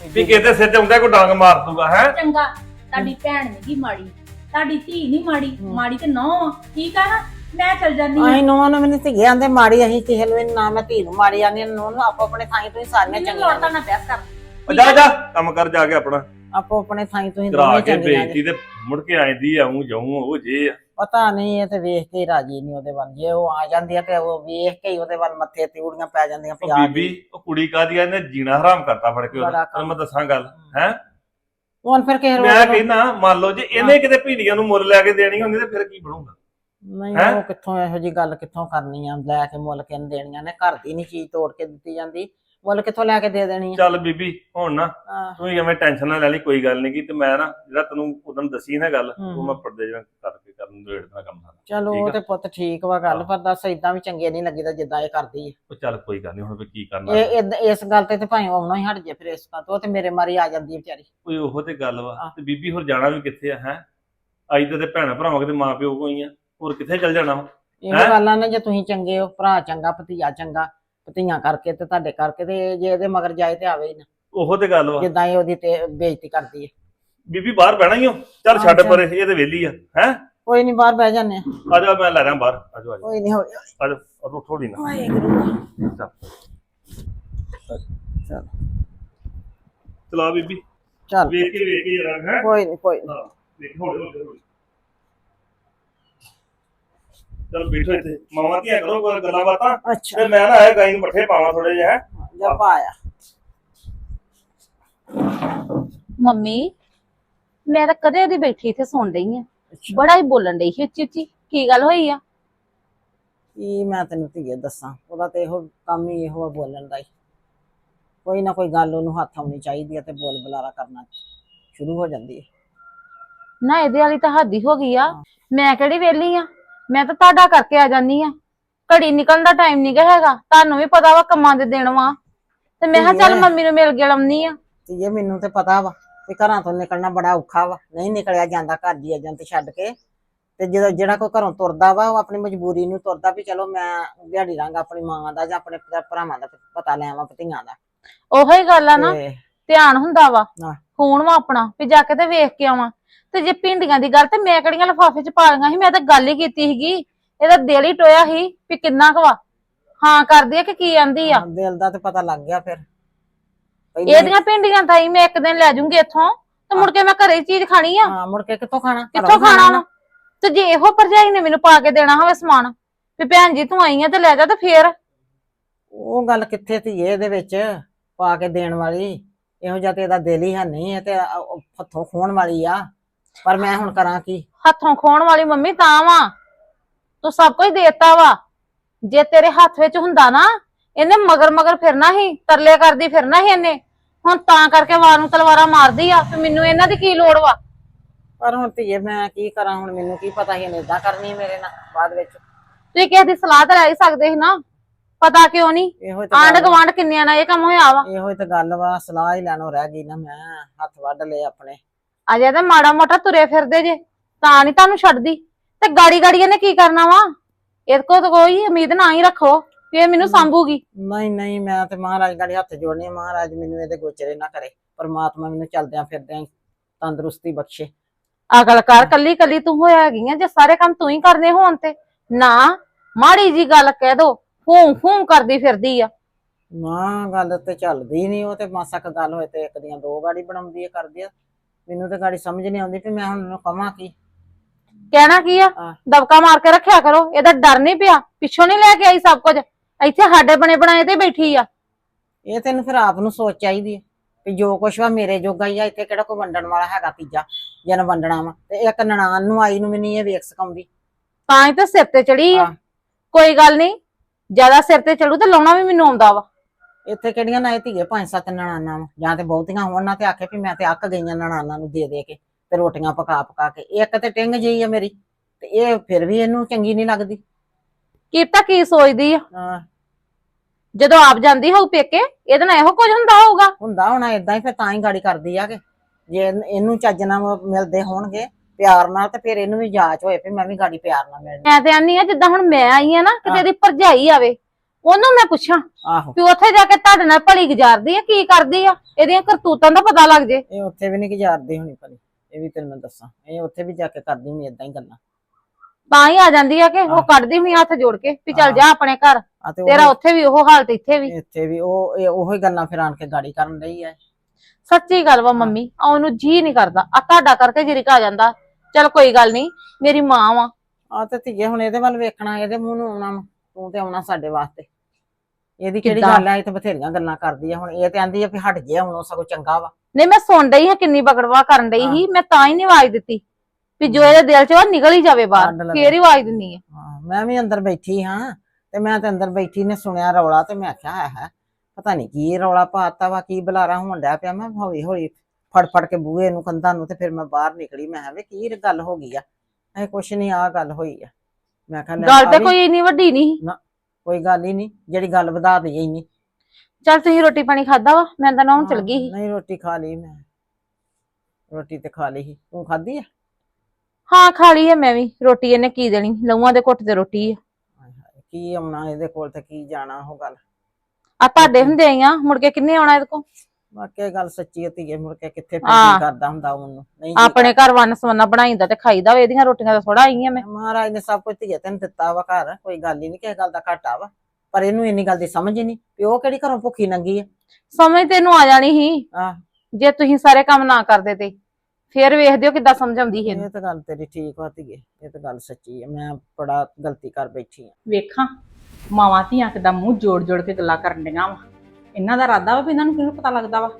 ਵੀ ਕਿਸੇ ਦੇ ਸਿਰ ਤੇ ਹੁੰਦਾ ਕੋਈ ਡਾਂਗ ਮਾਰ ਦੂਗਾ ਹੈ? ਚੰਗਾ ਤੁਹਾਡੀ ਭੈਣ ਨਹੀਂ ਮਾੜੀ। ਤੁਹਾਡੀ ਧੀ ਨਹੀਂ ਮਾੜੀ। ਮਾੜੀ ਤੇ ਨੌ ਠੀਕ ਆ ਨਾ? ਮੈਂ ਚਲ ਜਾਂਦੀ ਆ। ਅਸੀਂ ਨੂੰ ਨੂੰ ਮੈਨੂੰ ਧੀਏ ਆਂਦੇ ਮਾੜੀ ਅਸੀਂ ਕਿਸੇ ਨੂੰ ਵੀ ਨਾ ਮੈਂ ਧੀ ਨੂੰ ਮਾੜੀ ਆਂਦੀ ਨੂੰ ਨੂੰ ਆਪੋ ਆਪਣੇ ਥਾਈ ਤੁਸੀਂ ਸਾਰੀਆਂ ਮੈਨੂੰ ਚੰਗੀਆਂ ਲੋੜਾਂ ਨਾਲ ਬਹਿਸ ਕਰ ਉਹ ਜਾ ਜਾ ਕੰਮ ਕਰ ਜਾ ਕੇ ਆਪਣਾ। ਆਪੋ ਆਪਣੇ ਥਾਈ ਤੁਸੀਂ ਕਰਾ ਦੋਵੇਂ ਕੇ ਚੰਗੀਆਂ ਬੇਇੱਜ਼ਤੀ ਤੇ ਮੁੜ ਕੇ ਆਂਦੀ ਆਉਂ ਜਾਉਂ ਉਹ ਜੇ ਆ। ਪਤਾ ਨਹੀਂ ਇਹ ਤੇ ਵੇਖ ਕੇ ਹੀ ਰਾਜੀ ਨਹੀਂ ਉਹਦੇ ਵੱਲ। ਜੇ ਉਹ ਆ ਜਾਂਦੀ ਆ ਤੇ ਉਹ ਵੇਖ ਕੇ ਹੀ ਉਹਦੇ ਵੱਲ ਮੱਥੇ ਤਿਉੜੀਆਂ ਪੈ ਜਾਂਦੀਆਂ ਉਹ ਪਿਆਰ ਬੀਬੀ ਉਹ ਕੁੜੀ ਕਾਦੀ ਇਹਨੇ ਜੀਣਾ ਹਰਾਮ ਕਰਤਾ ਫੜ ਕੇ ਉਹਦਾ। ਬੜਾ ਤੈਨੂੰ ਮੈਂ ਦੱਸਾਂ ਗੱਲ ਹੈ। ਹੁਣ ਫਿਰ ਕਿਸੇ ਮੈਂ ਰੋਜ਼ ਕਹਿੰਦਾ ਮੰਨ ਲਓ ਜੇ ਇਹਨੇ ਕਿਤੇ ਭੀੜੀਆਂ ਨੂੰ ਮੁੱਲ ਲੈ ਕੇ ਦੇਣੀ ਹੁੰਦੀ ਤੇ ਫਿਰ ਕੀ ਬਣੂਗਾ? ਨਹੀਂ ਹੈਂ? ਉਹ ਕਿੱਥੋਂ ਇਹੋ ਜੀ ਗੱਲ ਕਿੱਥੋਂ ਕਰਨੀ ਆ? ਲੈ ਕੇ ਮੁੱਲ ਕਿਨ ਦੇਣੀਆਂ ਨੇ? ਘਰ ਦੀ ਨਹੀਂ ਚੀਜ਼ ਤੋੜ ਕੇ ਦਿੱਤੀ ਜਾਂਦੀ। ਮੁੱਲ ਕਿੱਥੋਂ ਲੈ ਕੇ ਦੇ ਦੇਣੀ ਆ ਚੱਲ ਬੀਬੀ ਹੁਣ ਨਾ ਆਹ, ਤੂੰ ਐਵੇਂ ਟੈਨਸ਼ਨ ਨਾ ਲੈ ਲਈ ਕੋਈ ਗੱਲ ਨਹੀਂ ਕੀ ਤੇ ਮੈਂ ਨਾ ਜਿਹੜਾ ਤੈਨੂੰ ਉਦੋਂ ਦੱਸੀ ਨਾ ਗੱਲ ਹਮ। ਉਹ ਮੈਂ ਪਰਦੇ ਜਿਹਾ ਕਰਕੇ ਕਰਨ ਦੇ ਦਾ ਕੰਮ ਸਾਰਾ ਚਲੋ ਠੀਕ ਉਹ ਆ। ਤੇ ਪੁੱਤ ਠੀਕ ਵਾ ਗੱਲ। ਪਰ ਦੱਸ ਇਦਾਂ ਵੀ ਚੰਗੇ ਨਹੀਂ ਲੱਗੀਦਾ ਜਿੱਦਾਂ ਇਹ ਕਰਦੀ ਹੈ ਉਹ ਚੱਲ ਕੋਈ ਗੱਲ ਨਹੀਂ ਹੁਣ ਵੀ ਕੀ ਕਰਨਾ ਇਹ ਇਸ ਗੱਲ ਤੇ ਤੇ ਭਾਵੇਂ ਆਉਣਾ ਹੀ ਹਟ ਜੇ ਫਿਰ ਇਸ ਗੱਲ ਤੋਂ ਉਹ ਤੇ ਮੇਰੇ ਮਾਰੀ ਆ ਜਾਂਦੀ ਹੈ ਵਿਚਾਰੀ ਕੋਈ ਉਹੋ ਤੇ ਗੱਲ ਵਾ। ਤੇ ਬੀਬੀ ਹੋਰ ਜਾਣਾ ਵੀ ਕਿੱਥੇ ਆ ਹੈ ਅੱਜ ਤੇ ਭੈਣਾ ਭਰਾਵਾਂ ਦੇ ਮਾਂ ਪਿਓ ਕੋਈ ਆ ਹੋਰ ਕਿੱਥੇ ਚੱਲ ਜਾਣਾ ਵਾ? ਇਹੋ ਹੈਂ? ਗੱਲਾਂ ਨੇ ਜੇ ਤੁਸੀਂ ਚੰਗੇ ਹੋ ਭਰਾ ਚੰਗਾ ਭਤੀਆ ਚੰਗਾ ਭਤੀਆਂ ਕਰਕੇ ਤੇ ਤੁਹਾਡੇ ਕਰਕੇ ਤੇ ਜੇ ਇਹਦੇ ਮਗਰ ਜਾਏ ਤੇ ਆਵੇ ਹੀ ਨਾ। ਉਹੋ ਤੇ ਗੱਲ ਵਾ। ਜਿੱਦਾਂ ਇਹ ਉਹਦੀ ਤੇ ਬੇਇੱਜ਼ਤੀ ਕਰਦੀ ਹੈ ਬੀਬੀ ਬਾਹਰ ਬਹਿਣਾ ਹੀ ਹੋ ਚੱਲ ਛੱਡ। ਪਰੇ ਇਹ ਤੇ ਵਿਹਲੀ ਆ ਹੈ? ਕੋਈ ਨਹੀਂ ਬਾਹਰ ਬਹਿ ਜਾਂਦੇ ਆ। ਆ ਜਾ ਮੈਂ ਲੈ ਰਿਹਾ ਬਾਹਰ। ਆ ਜਾ ਕੋਈ ਨਹੀਂ ਹੋ ਆ ਜਾ ਉਹ ਥੋੜੀ ਨਾ। ਵਾਹਿਗੁਰੂ। ਚੱਲ। ਚਲ। ਚਲਾ ਬੀਬੀ। ਚੱਲ। ਵੇਖ ਕੇ ਵੇਖ ਕੇ ਜਰਾ ਹੈ? ਕੋਈ ਨਹੀਂ ਕੋਈ ਨੀ। ਹਾਂ ਵੇਖ ਹੌਲੀ ਹੌਲੀ ਹੌਲੀ। ਚੱਲ ਬੈਠੋ ਇੱਥੇ। ਮਾਮਾ ਧੀਆਂ ਕਰੋ ਕੋਈ ਗੱਲਾਂ ਬਾਤਾਂ। ਅੱਛਾ। ਤੇ ਮੈਂ ਨਾ ਆਇਆ ਗਾਈ ਨੂੰ ਪੱਠੇ ਪਾਵਾਂ ਥੋੜੇ ਜਿਹਾ ਜਾ ਪਾਇਆ ਮੰਮੀ ਮੈਂ ਤਾਂ ਕਦੇ ਉਹਦੀ ਬੈਠੀ ਇੱਥੇ ਸੁਣ ਰਹੀ ਆ ਬੜਾ ਹੀ ਬੋਲਣ ਡਈ ਸੀ ਉੱਚੀ ਉੱਚੀ। ਕੀ ਗੱਲ ਹੋਈ ਆ? ਕੀ ਮੈਂ ਤੈਨੂੰ ਧੀਏ ਦੱਸਾਂ ਉਹਦਾ ਤੇ ਇਹੋ ਕੰਮ ਹੀ ਇਹੋ ਆ ਬੋਲਣ ਦਾ ਹੀ। ਕੋਈ ਨਾ ਕੋਈ ਗੱਲ ਉਹਨੂੰ ਹੱਥ ਆਉਣੀ ਚਾਹੀਦੀ ਹੈ ਤੇ ਬੋਲ ਬੁਲਾਰਾ ਕਰਨਾ ਸ਼ੁਰੂ ਹੋ ਜਾਂਦੀ ਹੈ ਨਾ ਇਹਦੇ ਵਾਲੀ ਤਾਂ ਹੱਦ ਹੀ ਹੋ ਗਈ ਆ। ਮੈਂ ਕਿਹੜੀ ਵੇਲੀ ਆ? ਮੈਂ ਤਾਂ ਤੁਹਾਡਾ ਕਰਕੇ ਆ ਜਾਨੀ ਆ। ਘੜੀ ਨਿਕਲਣ ਦਾ ਟਾਈਮ ਨਹੀਂ ਗਾ ਹੈਗਾ। ਤੁਹਾਨੂੰ ਵੀ ਪਤਾ ਵਾ ਕੰਮਾਂ ਦੇ ਦਿਨ ਵਾ। ਤੇ ਮੈਂ ਕਿਹਾ ਚੱਲ ਧੀਏ। ਮੰਮੀ ਨੂੰ ਮਿਲ ਕੇ ਲੰਮਨੀ ਆ। ਤੇ ਇਹ ਮੈਨੂੰ ਤੇ ਪਤਾ ਵਾ ਵੀ ਘਰਾਂ ਤੋਂ ਨਿਕਲਣਾ ਬੜਾ ਔਖਾ ਵਾ। ਨਹੀਂ ਨਿਕਲਿਆ ਜਾਂਦਾ ਘਰ ਦੀ ਏਜੰਟ ਛੱਡ ਕੇ। ਤੇ ਜਦੋਂ ਜਿਹੜਾ ਕੋਈ ਘਰੋਂ ਤੁਰਦਾ ਵਾ ਉਹ ਆਪਣੀ ਮਜਬੂਰੀ ਨੂੰ ਤੁਰਦਾ ਵੀ ਚਲੋ ਮੈਂ ਦਿਹਾੜੀ ਰੰਗ ਆਪਣੀ ਮਾਂ ਦਾ ਜਾਂ ਆਪਣੇ ਭਰਾ- ਭਰਾਵਾਂ ਦਾ ਪਤਾ ਲੈ ਆਵਾਂ ਭਤੀਆਂ ਦਾ। ਉਹੋ ਹੀ ਗੱਲ ਆ ਨਾ। ਤੇ ਧਿਆਨ ਹੁੰਦਾ ਵਾ। ਹਾਂ। ਫੋਨ ਵਾ ਆਪਣਾ ਵੀ ਜਾ ਕੇ ਤੇ ਵੇਖ ਕੇ ਆਵਾਂ। ਤੇ ਜੇ ਭਿੰਡੀਆਂ ਦੀ ਗੱਲ ਤੇ ਮੈਂ ਕਿਹੜੀਆਂ ਲਿਫਾਫੇ ਚ ਪਾ ਲਈਆਂ ਸੀ ਮੈਂ ਤਾਂ ਗੱਲ ਹੀ ਕੀਤੀ ਸੀਗੀ। ਇਹਦਾ ਦਿਲ ਹੀ ਟੋਇਆ ਸੀ ਵੀ ਕਿੰਨਾ ਕੁ ਵਾ। ਹਾਂ ਕਰਦੀ ਆ ਕਿ ਕੀ ਆਂਦੀ ਆ? ਦਿਲ ਦਾ ਤੇ ਪਤਾ ਲੱਗ ਗਿਆ ਫਿਰ। ਪਹਿਲਾਂ ਇਹਦੀਆਂ ਭਿੰਡੀਆਂ ਤਾਂ ਹੀ ਮੈਂ ਇੱਕ ਦਿਨ ਲੈ ਜੂੰਗੀ ਇੱਥੋਂ ਤੇ ਮੁੜ ਕੇ ਮੈਂ ਘਰੇ ਹੀ ਚੀਜ਼ ਖਾਣੀ ਆ। ਹਾਂ ਮੁੜ ਕੇ ਕਿੱਥੋਂ ਖਾਣਾ? ਕਿੱਥੋਂ ਖਾਣਾ ਵਾ? ਤੇ ਜੇ ਇਹੋ ਭਰਜਾਈ ਨੇ ਮੈਨੂੰ ਪਾ ਕੇ ਦੇਣਾ ਹੋਵੇ ਸਮਾਨ ਵੀ ਭੈਣ ਜੀ ਤੂੰ ਆਈ ਆ ਤੇ ਲੈ ਜਾ ਤੇ ਫੇਰ। ਉਹ ਗੱਲ ਕਿੱਥੇ ਧੀਏ ਇਹਦੇ ਵਿੱਚ ਪਾ ਕੇ ਦੇਣ ਵਾਲੀ? ਇਹੋ ਜਿਹਾ ਤੇ ਇਹਦਾ ਦਿਲ ਹੀ ਹੈ ਨਹੀਂ ਹੈ ਤੇ ਹੱਥੋਂ ਖੋਣ ਵਾਲੀ ਆ। ਪਰ ਮੈਂ ਹੁਣ ਕਰਾਂ ਕੀ? ਹੱਥੋਂ ਖੋਣ ਵਾਲੀ ਮੰਮੀ ਤਾਂ ਵਾ। ਤੂੰ ਸਭ ਕੁਝ ਦੇਤਾ ਵਾ। ਜੇ ਤੇਰੇ ਹੱਥ ਵਿੱਚ ਹੁੰਦਾ ਨਾ ਇਹਨੇ ਮਗਰ ਮਗਰ ਫਿਰਨਾ ਸੀ ਤਰਲੇ ਕਰਦੀ ਫਿਰਨਾ ਸੀ ਇਹਨੇ। ਹੁਣ ਤਾਂ ਕਰਕੇ ਵਾਰ ਨੂੰ ਤਲਵਾਰਾਂ ਮਾਰਦੀ ਆ ਤੇ ਮੈਨੂੰ ਇਹਨਾਂ ਦੀ ਕੀ ਲੋੜ ਵਾ? ਪਰ ਹੁਣ ਧੀਏ ਮੈਂ ਕੀ ਕਰਾਂ ਹੁਣ? ਮੈਨੂੰ ਕੀ ਪਤਾ ਸੀ ਇਹਨੇ ਇਦਾਂ ਕਰਨੀ ਮੇਰੇ ਨਾਲ ਬਾਅਦ ਵਿੱਚ। ਤੁਸੀਂ ਕਿਸੇ ਦੀ ਸਲਾਹ ਤੇ ਲੈ ਹੀ ਸਕਦੇ ਸੀ ਨਾ। ਪਤਾ ਕਿਉਂ ਨਹੀਂ ਇਹੋ ਹੀ ਤਾਂ ਗੱਲ- ਗਵਾਂਢ ਕਿੰਨਿਆਂ ਨਾਲ ਇਹ ਕੰਮ ਹੋਇਆ ਵਾ? ਇਹੋ ਹੀ ਤਾਂ ਗੱਲ ਵਾ ਸਲਾਹ ਹੀ ਲੈਣੋਂ ਰਹਿ ਗਈ ਨਾ ਮੈਂ। ਹੱਥ ਵੱਢ ਲਏ ਆਪਣੇ। ਅਜੇ ਤਾਂ ਮਾੜਾ ਮੋਟਾ ਤੁਰੇ ਫਿਰਦੇ ਜੇ ਤਾਂ ਨਹੀਂ ਤੁਹਾਨੂੰ ਛੱਡਦੀ। ਤੇ ਗਾੜੀ ਗਾੜੀ ਇਹਨੇ ਕੀ ਕਰਨਾ ਵਾ? ਇਹਦੇ ਕੋਲ ਤਾਂ ਕੋਈ ਉਮੀਦ ਨਾ ਹੀ ਰੱਖੋ ਵੀ ਇਹ ਮੈਨੂੰ ਸੰਭੂਗੀ। ਨਹੀਂ ਨਹੀਂ ਮੈਂ ਤੇ ਮਹਾਰਾਜ ਗਾੜੀ ਹੱਥ ਜੋੜਨੇ ਮਹਾਰਾਜ ਮੈਨੂੰ ਇਹਦੇ ਗੋਚਰੇ ਨਾ ਕਰੇ। ਪਰਮਾਤਮਾ ਮੈਨੂੰ ਚੱਲਦਿਆਂ ਫਿਰਦਿਆਂ ਹੀ ਤੰਦਰੁਸਤੀ ਬਖਸ਼ੇ। ਅਕਲ ਕਰ ਕੱਲੀ ਕੱਲੀ ਤੂੰ ਹੋਇਆ ਹੈਗੀ ਆ ਜੇ ਸਾਰੇ ਕੰਮ ਤੂੰ ਹੀ ਕਰਨੇ ਹੋਣ ਤੇ। ਨਾ ਮਾੜੀ ਜੀ ਗੱਲ ਕਹਿ ਦੋ ਹੂੰ ਹੂੰ ਕਰਦੀ ਫਿਰਦੀ ਆ। ਨਾ ਗੱਲ ਤੇ ਚੱਲਦੀ ਨਹੀਂ ਉਹ ਤੇ ਮਾਸਾ ਕ ਗੱਲ ਹੋਏ ਤੇ ਇੱਕ ਦੀਆਂ ਦੋ ਗਾੜੀ ਬਣਾਉਂਦੀ ਹੈ ਕਰਦੀ ਆ। ਮੈਨੂੰ ਤੇ ਗਾੜੀ ਸਮਝ ਨਹੀਂ ਆਉਂਦੀ ਵੀ ਮੈਂ ਹੁਣ ਉਹਨੂੰ ਕਵਾਂ ਕੀ। ਕਹਿਣਾ ਕੀ ਆ? ਹਾਂ। ਦਬਕਾ ਮਾਰ ਕੇ ਰੱਖਿਆ ਕਰੋ ਇਹਦਾ ਡਰ ਨਹੀਂ ਪਿਆ। ਪਿੱਛੋਂ ਨਹੀਂ ਲੈ ਕੇ ਆਈ ਸਭ ਕੁਝ। ਇੱਥੇ ਸਾਡੇ ਬਣੇ ਬਣਾਏ ਤੇ ਬੈਠੀ ਆ। ਇਹ ਤੈਨੂੰ ਫਿਰ ਆਪ ਨੂੰ ਸੋਚ ਚਾਹੀਦੀ ਹੈ ਵੀ ਜੋ ਕੁਛ ਵਾ ਮੇਰੇ ਜੋਗਾ ਹੀ ਆ ਇੱਥੇ ਕਿਹੜਾ ਕੋਈ ਵੰਡਣ ਵਾਲਾ ਹੈਗਾ ਤੀਜਾ ਜਨ ਵੰਡਣਾ ਵਾ। ਤੇ ਇੱਕ ਨਨਾਣ ਨੂੰ ਆਈ ਨੂੰ ਵੀ ਨਹੀਂ ਇਹ ਵੇਖ ਸਕਾਉਂਦੀ ਤਾਂ ਹੀ ਤਾਂ ਸਿਰ ਤੇ ਚੜੀ ਆ। ਹਾਂ। ਕੋਈ ਗੱਲ ਨਹੀਂ ਜ਼ਿਆਦਾ ਸਿਰ ਤੇ ਚੜੂ ਤੇ ਲਾਉਣਾ ਵੀ ਮੈਨੂੰ ਆਉਂਦਾ ਵਾ। ਇੱਥੇ ਕਿਹੜੀਆਂ ਨਾ ਇਹ ਧੀਏ ਪੰਜ ਸੱਤ ਨਣਾਨਾਂ ਵਾ ਜਾਂ ਤੇ ਬਹੁਤੀਆਂ ਹੋਣ ਨਾ ਤੇ ਆਖੇ ਵੀ ਮੈਂ ਤੇ ਅੱਕ ਗਈਆਂ ਨਣਾਨਾਂ ਨੂੰ ਦੇ ਦੇ ਕੇ ਤੇ ਰੋਟੀਆਂ ਪਕਾ ਪਕਾ ਕੇ। ਇੱਕ ਤੇ ਟਿੰਗ ਜਿਹੀ ਆ ਮੇਰੀ ਤੇ ਇਹ ਫਿਰ ਵੀ ਇਹਨੂੰ ਚੰਗੀ ਨਹੀਂ ਲੱਗਦੀ। ਕੀਤਾ ਕੀ ਸੋਚਦੀ ਆ? ਹਾਂ। ਜਦੋਂ ਆਪ ਜਾਂਦੀ ਹੋਊ ਪੇਕੇ ਇਹਦੇ ਨਾਲ ਇਹੋ ਕੁਝ ਹੁੰਦਾ ਹੋਊਗਾ? ਹੁੰਦਾ ਹੋਣਾ ਇਦਾਂ ਹੀ ਫਿਰ ਤਾਂ ਹੀ ਗਾੜੀ ਕਰਦੀ ਆ ਕਿ ਜੇ ਇਹਨ- ਇਹਨੂੰ ਚੱਜ ਨਾਲ ਮਿਲਦੇ ਹੋਣਗੇ ਪਿਆਰ ਨਾਲ ਤੇ ਫਿਰ ਇਹਨੂੰ ਵੀ ਜਾਂਚ ਹੋਏ ਵੀ ਮੈਂ ਵੀ ਗਾੜੀ ਪਿਆਰ ਨਾਲ ਮਿਲਣੀ। ਮੈਂ ਤੇ ਆਨੀ ਆ ਜਿੱਦਾਂ ਹੁਣ ਮੈਂ ਆਈ ਆ ਨਾ ਕਿਤੇ ਇਹਦੀ ਭਰਜਾਈ ਆਵੇ ਉਹਨੂੰ ਮੈਂ ਪੁੱਛਾਂ ਆਹੋ। ਵੀ ਉੱਥੇ ਜਾ ਕੇ ਤੁਹਾਡੇ ਨਾਲ ਭਲੀ ਗੁਜ਼ਾਰਦੀ ਆ ਕੀ ਕਰਦੀ ਆ? ਇਹਦੀਆਂ ਕਰਤੂਤਾਂ ਦਾ ਪਤਾ ਲੱਗ ਜੇ। ਇਹ ਉੱਥੇ ਵੀ ਨਹੀਂ ਗੁਜ਼ਾਰਦੀ ਹੋਣੀ ਭਲੀ ਇਹ ਵੀ ਤੈਨੂੰ ਮੈਂ ਦੱਸਾਂ। ਇਹ ਉੱਥੇ ਵੀ ਜਾ ਕੇ ਕਰਦੀ ਹੁੰਦੀ ਇਦਾਂ ਹੀ ਗੱਲਾਂ। ਤਾਂ ਹੀ ਆ ਜਾਂਦੀ ਆ ਕਿ ਉਹ। ਕੱਢਦੀ ਵੀ ਹੱਥ ਜੋੜ ਕੇ ਵੀ ਚੱਲ। ਜਾ ਆਪਣੇ ਘਰ। ਆ ਤੇ ਉਹ ਤੇਰਾ ਉੱਥੇ ਵੀ ਉਹ ਹਾਲਤ ਇੱਥੇ ਵੀ। ਇੱਥੇ ਵੀ ਉਹ ਇਹ ਉਹੀ ਗੱਲਾਂ ਫਿਰ ਆਣ ਕੇ ਗਾੜੀ ਕਰਨ ਰਹੀ ਹੈ ਸੱਚੀ ਗੱਲ ਵਾ ਮੰਮੀ ਆ ਉਹਨੂੰ ਜੀ ਨਹੀਂ ਕਰਦਾ। ਆ ਤੁਹਾਡਾ ਕਰਕੇ ਜਿਰਿਕ ਆ ਜਾਂਦਾ। ਚਲ ਕੋਈ ਗੱਲ ਨਹੀਂ ਮੇਰੀ ਮਾਂ ਵਾ। ਆ ਤੇ ਧੀਏ ਹੁਣ ਇਹਦੇ ਵੱਲ ਵੇਖਣਾ ਇਹਦੇ ਮੂੰਹ ਨੂੰ ਆਉਣਾ ਵਾ। ਤੂੰ ਤੇ ਆਉਣਾ ਸਾਡੇ ਵਾਸਤੇ। ਇਹਦੀ ਕਿਹੜੀ ਕਿੱਦਾਂ? ਗੱਲ ਆ ਇਹ ਤੇ ਬਥੇਰੀਆਂ ਗੱਲਾਂ ਕਰਦੀ ਆ ਹੁਣ ਇਹ ਤੇ ਆਂਦੀ ਆ ਵੀ ਹਟ ਗਿਆ ਹੁਣ ਉਹ ਸਗੋਂ ਚੰਗਾ ਵਾ। ਨਹੀਂ ਮੈਂ ਸੁਣ ਰਹੀ ਹਾਂ ਕਿੰਨੀ ਬਕੜਵਾ ਕਰਨ ਡਈ ਸੀ ਮੈਂ ਤਾਂ ਹੀ ਨਹੀਂ ਆਵਾਜ਼ ਦਿੱਤੀ ਵੀ ਜੋ ਇਹਦੇ ਦਿਲ 'ਚ ਨਿਕਲ ਹੀ ਜਾਵੇ ਕੱਢ ਬਾਹਰ। ਫੇਰ ਹੀ ਆਵਾਜ਼ ਦਿੰਨੀ ਆ। ਹਾਂ ਮੈਂ ਵੀ ਅੰਦਰ ਬੈਠੀ ਹਾਂ ਤੇ ਮੈਂ ਤੇ ਅੰਦਰ ਬੈਠੀ ਨੇ ਸੁਣਿਆ ਰੌਲਾ ਤੇ ਮੈਂ ਆਖਿਆ ਹੈ ਹੈ ਪਤਾ ਨਹੀਂ ਕੀ ਰੌਲਾ ਪਾਤਾ ਵਾ ਕੀ ਬੁਲਾਰਾ ਹੋਣ ਡਿਆ ਪਿਆ। ਮੈਂ ਹੌਲੀ ਹੌਲੀ ਫੜ ਫੜ ਕੇ ਬੂਹੇ ਨੂੰ ਕੰਧਾਂ ਨੂੰ ਤੇ ਫਿਰ ਮੈਂ ਬਾਹਰ ਨਿਕਲੀ। ਮੈਂ ਕਿਹਾ ਵੇ ਕੀ ਗੱਲ ਹੋ ਗਈ ਆ? ਇਹ ਕੁਛ ਨਹੀਂ ਆ ਗੱਲ ਹੋਈ ਆ। ਮੈਂ ਕਿਹਾ ਲੈ ਗੱਲ ਆ ਤੇ ਵੀ ਕੋਈ ਇੰਨੀ ਵੱਡੀ ਨਹੀਂ ਕੋਈ ਗੱਲ ਹੀ ਨਹੀਂ ਜਿਹੜੀ ਗੱਲ ਵਧਾ ਦਈ ਇੰਨੀ ਚਲ ਤੁਸੀਂ ਰੋਟੀ ਪਾਣੀ ਖਾਦਾ ਵਾ? ਮੈਂ ਤਾਂ ਨਹਾਉਣ ਚਲ ਗਈ ਸੀ। ਨਹੀਂ ਰੋਟੀ ਖਾ ਲਈ ਮੈਂ। ਰੋਟੀ ਤੇ ਖਾ ਲਈ ਸੀ। ਤੂੰ ਖਾਧੀ ਆ? ਹਾਂ ਖਾ ਲਈ ਹੈ ਮੈਂ ਵੀ। ਰੋਟੀ ਇਹਨੇ ਕੀ ਦੇਣੀ? ਲਊਆਂ ਦੇ ਘੁੱਟ ਤੇ ਰੋਟੀ ਆ। ਕੀ ਆਉਣਾ ਇਹਦੇ ਕੋਲ ਤੇ ਕੀ ਜਾਣਾ ਉਹ ਗੱਲ। ਆ ਤੁਹਾਡੇ ਹੁੰਦੇ ਆ ਮੁੜ ਕੇ ਕਿੰਨੇ ਆਉਣਾ ਇਹਦੇ ਕੋ ਵਾਕਿਆ ਗੱਲ ਸੱਚੀ ਹੈ ਮੁੜ ਕੇ ਕਿੱਥੇ ਹਾਂ। ਫਿਰ ਕਰਦਾ ਹੁੰਦਾ ਉਹਨੂੰ। ਨਹੀਂ ਆਪਣੇ ਘਰ ਵੰਨ ਸਵੰਨਾ ਬਣਾਈਦਾ ਤੇ ਖਾਈਦਾ ਵਾ, ਇਹਦੀਆਂ ਰੋਟੀਆਂ ਤਾਂ ਥੋੜਾ ਆਈਆਂ ਮੈਂ। ਮਹਾਰਾਜ ਨੇ ਸਭ ਕੁਝ ਧੀਏ ਤੈਨੂੰ ਦਿੱਤਾ ਵਾ ਘਰ ਕੋਈ ਗੱਲ ਹੀ ਨਹੀਂ ਕਿਸੇ ਗੱਲ ਦਾ ਘਾਟਾ ਵਾ। ਪਰ ਇਹਨੂੰ ਇੰਨੀ ਗੱਲ ਦੀ ਸਮਝ ਹੀ ਨਹੀਂ ਵੀ ਉਹ ਕਿਹੜੀ ਘਰੋਂ ਭੁੱਖੀ ਨੰਗੀ ਆ? ਸਮਝ ਤੈਨੂੰ ਆ ਜਾਣੀ ਸੀ ਆਹ ਜੇ ਤੁਸੀਂ ਸਾਰੇ ਕੰਮ ਨਾ ਕਰਦੇ ਤੇ ਫੇਰ ਵੇਖਦੇ ਹੋ ਕਿੱਦਾਂ ਸਮਝਾਉਂਦੀ ਸੀ ਇਹਨੂੰ। ਇਹ ਤਾਂ ਗੱਲ ਤੇਰੀ ਠੀਕ ਵਾ ਧੀਏ ਇਹ ਤਾਂ ਗੱਲ ਸੱਚੀ ਹੈ ਮੈਂ ਬੜਾ ਗਲਤੀ ਕਰ ਬੈਠੀ ਆ। ਵੇਖਾਂ ਮਾਵਾਂ ਧੀਆਂ ਕਿਦਾਂ ਮੂੰਹ ਜੋੜ ਜੋੜ ਕੇ ਗੱਲਾਂ ਕਰਨ ਡੀਆਂ ਵਾ। ਇਹਨਾਂ ਦਾ ਇਰਾਦਾ ਵਾ ਵੀ ਇਹਨਾਂ ਨੂੰ ਕਿਹਨੂੰ ਪਤਾ ਲੱਗਦਾ ਵਾ?